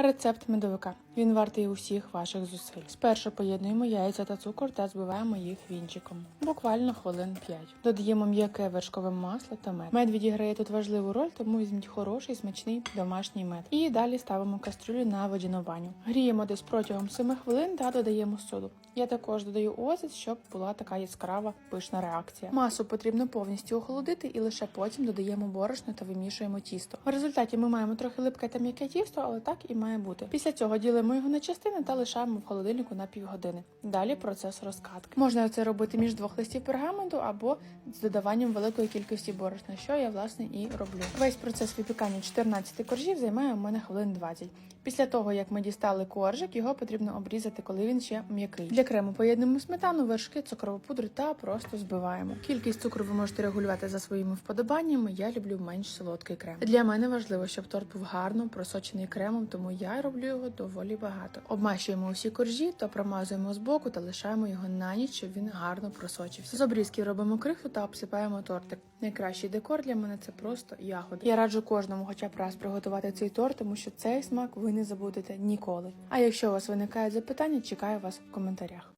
Рецепт медовика. Він вартий усіх ваших зусиль. Спершу поєднуємо яйця та цукор та збиваємо їх вінчиком. Буквально хвилин 5. Додаємо м'яке вершкове масло та мед. Мед відіграє тут важливу роль, тому візьміть хороший смачний домашній мед. І далі ставимо кастрюлю на водяну баню. Гріємо десь протягом 7 хвилин та додаємо соду. Я також додаю оцет, щоб була така яскрава пишна реакція. Масу потрібно повністю охолодити і лише потім додаємо борошно та вимішуємо тісто. В результаті ми маємо трохи липке та м'яке тісто, але так і має бути. Після цього ділимо його на частини та лишаємо в холодильнику на півгодини. Далі процес розкатки. Можна це робити між двох листів пергаменту або з додаванням великої кількості борошна, що я власне і роблю. Весь процес випікання 14 коржів займає у мене хвилин 20. Після того, як ми дістали коржик, його потрібно обрізати, коли він ще м'який. Для крему поєднуємо сметану, вершки, цукрову пудру та просто збиваємо. Кількість цукру ви можете регулювати за своїми вподобаннями. Я люблю менш солодкий крем. Для мене важливо, щоб торт був гарно просочений кремом, тому я роблю його доволі багато. Обмащуємо усі коржі, то промазуємо з боку та лишаємо його на ніч, щоб він гарно просочився. З обрізків робимо крихту та обсипаємо тортик. Найкращий декор для мене це просто ягоди. Я раджу кожному, хоча б раз приготувати цей торт, тому що цей смак ви не забудете ніколи. А якщо у вас виникають запитання, чекаю вас в коментарях.